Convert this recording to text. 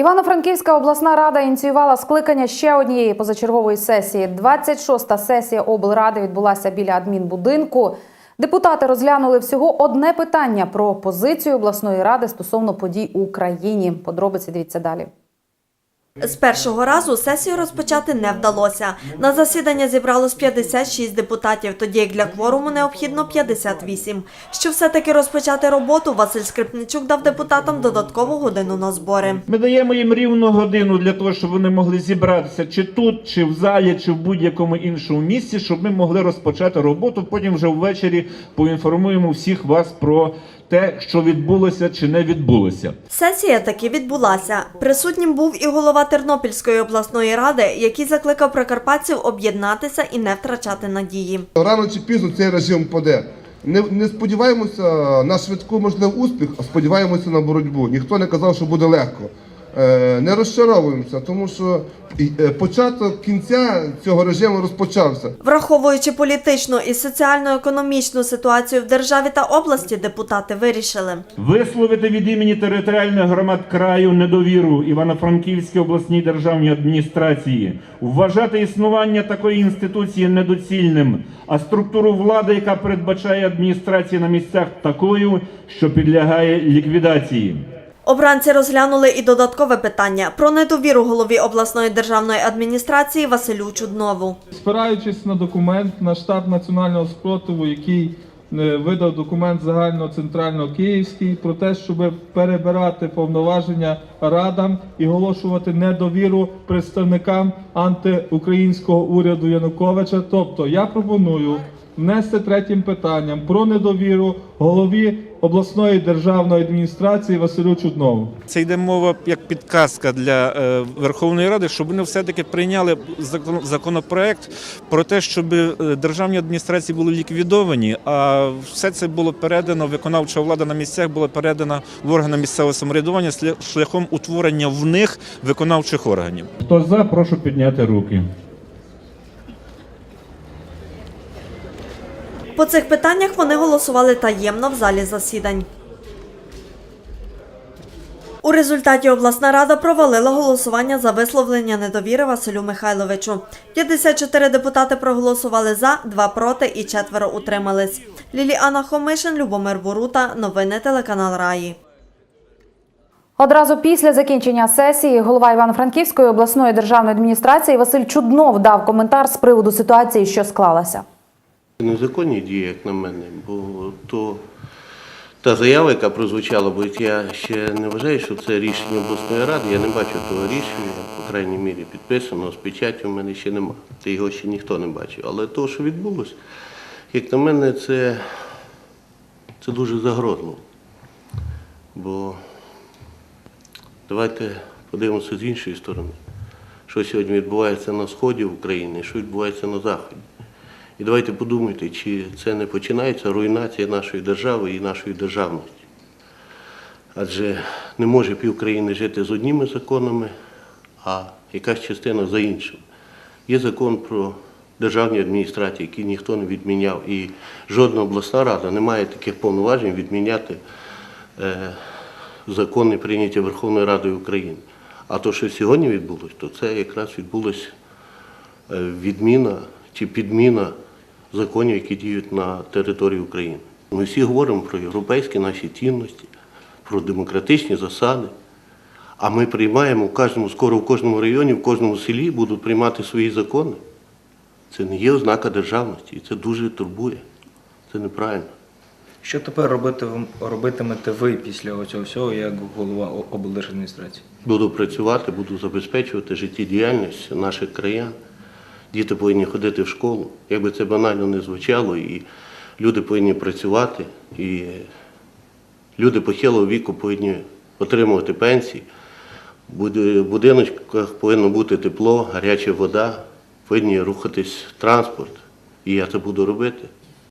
Івано-Франківська обласна рада ініціювала скликання ще однієї позачергової сесії. 26-та сесія облради відбулася біля адмінбудинку. Депутати розглянули всього одне питання про позицію обласної ради стосовно подій у Україні. Подробиці дивіться далі. З першого разу сесію розпочати не вдалося. На засідання зібралось 56 депутатів, тоді як для кворуму необхідно 58. Щоб все-таки розпочати роботу, Василь Скрипничук дав депутатам додаткову годину на збори. Ми даємо їм рівну годину для того, щоб вони могли зібратися чи тут, чи в залі, чи в будь-якому іншому місці, щоб ми могли розпочати роботу. Потім вже ввечері поінформуємо всіх вас про те, що відбулося чи не відбулося. Сесія таки відбулася. Присутнім був і голова Тернопільської обласної ради, який закликав прикарпатців об'єднатися і не втрачати надії. Рано чи пізно цей режим паде. Не, не сподіваємося на швидку можливий успіх, а сподіваємося на боротьбу. Ніхто не казав, що буде легко. Е, не розчаровуємося, тому що е, початок кінця цього режиму розпочався. Враховуючи політичну і соціально-економічну ситуацію в державі та області, депутати вирішили. Висловити від імені територіальних громад краю недовіру Івано-Франківській обласній державній адміністрації, вважати існування такої інституції недоцільним, а структуру влади, яка передбачає адміністрації на місцях, такою, що підлягає ліквідації. Обранці розглянули і додаткове питання про недовіру голові обласної державної адміністрації Василю Чуднову. Спираючись на документ на штаб національного спротиву, який е, видав документ загального центрального київський про те, щоб перебирати повноваження радам і оголошувати недовіру представникам антиукраїнського уряду Януковича. Тобто я пропоную внести третім питанням про недовіру голові обласної державної адміністрації Василю Чуднову. Це йде мова як підказка для е, Верховної Ради, щоб вони все-таки прийняли закон- законопроект про те, щоб е, державні адміністрації були ліквідовані, а все це було передано, виконавча влада на місцях була передана в органи місцевого самоврядування шляхом утворення в них виконавчих органів. Хто за, прошу підняти руки. По цих питаннях вони голосували таємно в залі засідань. У результаті обласна рада провалила голосування за висловлення недовіри Василю Михайловичу. 54 депутати проголосували за, 2 проти і четверо утримались. Ліліана Хомишин, Любомир Борута. Новини телеканал Раї. Одразу після закінчення сесії голова Івано-Франківської обласної державної адміністрації Василь Чуднов дав коментар з приводу ситуації, що склалася. Незаконні дії, як на мене, бо то та заява, яка прозвучала, бо я ще не вважаю, що це рішення обласної ради. Я не бачу того рішення, по крайній мірі, підписаного з печаттю в мене ще нема. Та його ще ніхто не бачив. Але то, що відбулося, як на мене, це, це дуже загрозливо. Бо давайте подивимося з іншої сторони, що сьогодні відбувається на сході України, що відбувається на заході. І давайте подумайте, чи це не починається руйнація нашої держави і нашої державності. Адже не може пів країни жити з одніми законами, а якась частина за іншим. Є закон про державні адміністрації, який ніхто не відміняв, і жодна обласна рада не має таких повноважень відміняти е, закони, прийняті Верховною Радою України. А то, що сьогодні відбулося, то це якраз відбулося е, відміна чи підміна законів, які діють на території України. Ми всі говоримо про європейські наші цінності, про демократичні засади. А ми приймаємо в кожному, скоро в кожному районі, в кожному селі будуть приймати свої закони. Це не є ознака державності, і це дуже турбує. Це неправильно. Що тепер робити, робитимете ви після цього всього як голова облдержадміністрації? Буду працювати, буду забезпечувати життєдіяльність наших краян. Діти повинні ходити в школу. Як би це банально не звучало, і люди повинні працювати, і люди похилого віку повинні отримувати пенсії. В будиночках повинно бути тепло, гаряча вода, повинні рухатись транспорт. І я це буду робити.